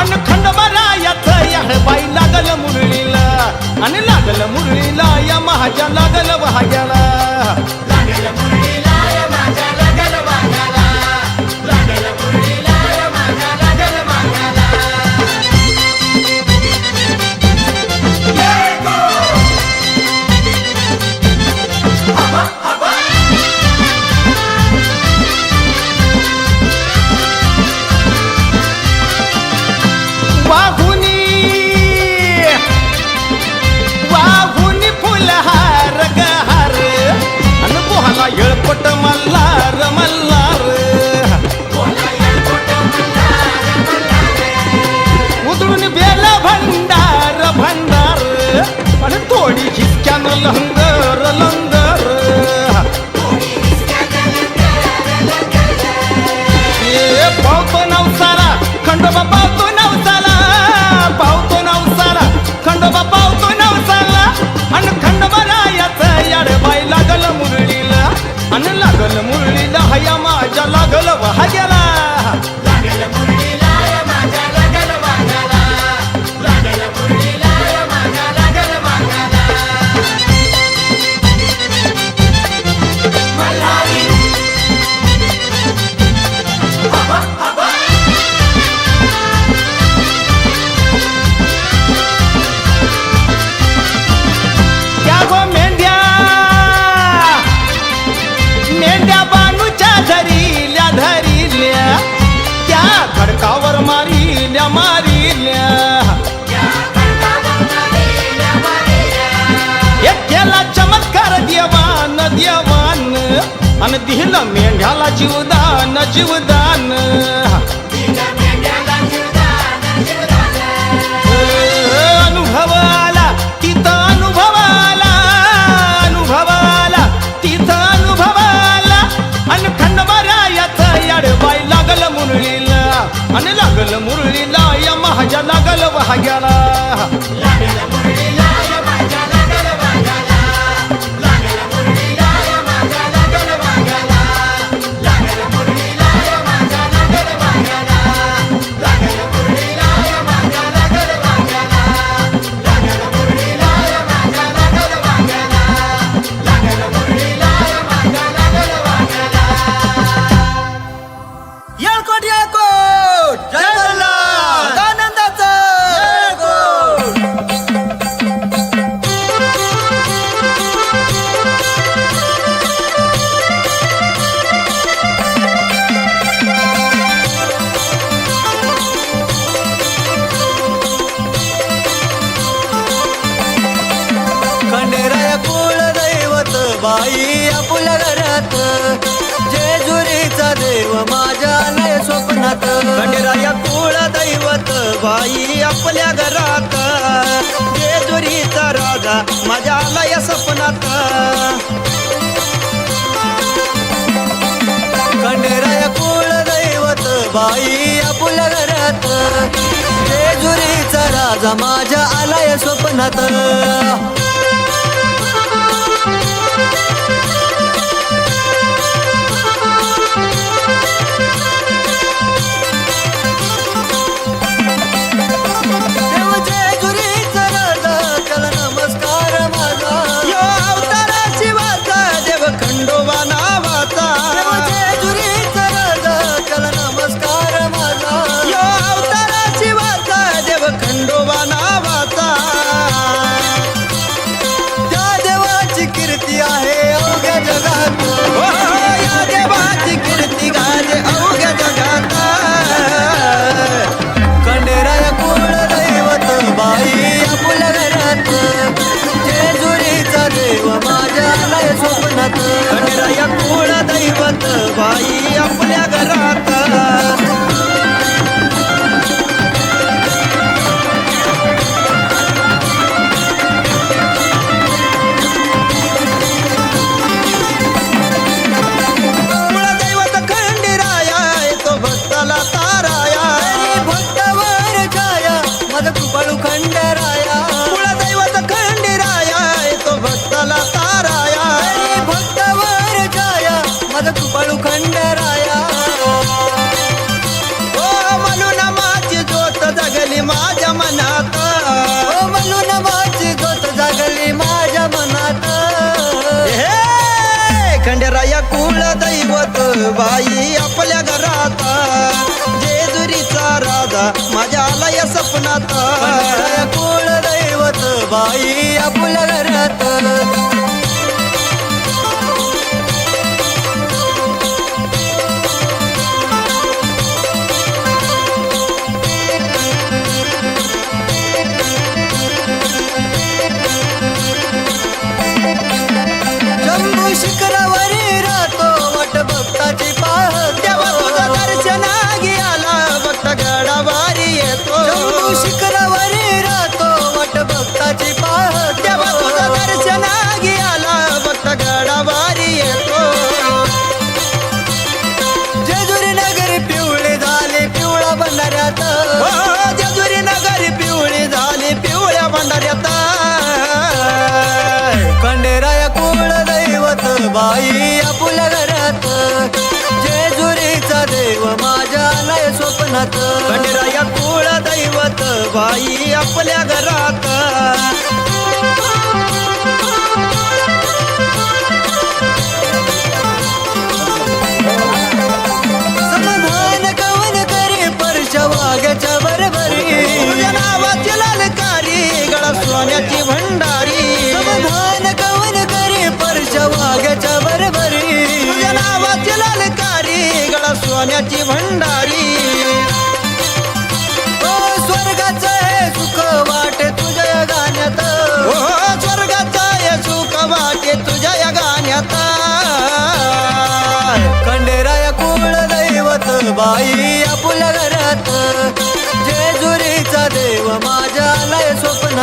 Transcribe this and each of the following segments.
अन खंडबरायाच या बाई लागल मुरळीला. आणि लागल मुरळीला या महाजा लागल वहाजाला आणि दिलं मेंढ्याला जीवदान जीवदान. बाई आपल्या घरात जे जुरीचा देव माझ्या लय स्वप्नात. गणराया कुळ दैवत बाई आपल्या घरात जेजुरीचा राजा माझ्या लय स्वप्नात. गणराया कुळ दैवत बाई आपल्या घरात जे जुरीचा राजा माझ्या आलाय स्वप्नात. बाई आपल्या घराता. जेजुरीचा राजा माझ्या आलाय सपनात. कोण दैवत बाई आपल्या घरात. घरात. कटराया कुळ दैवत बाई आपल्या घरात.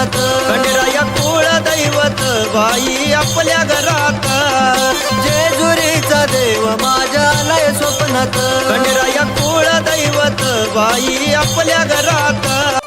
घरात. खंडराय कुळ दैवत बाई आपल्या घरात. जेजुरीचा देव माझ्या लय स्वप्नात. खंडराय कुळ दैवत बाई आपल्या घरात.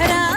ராஜா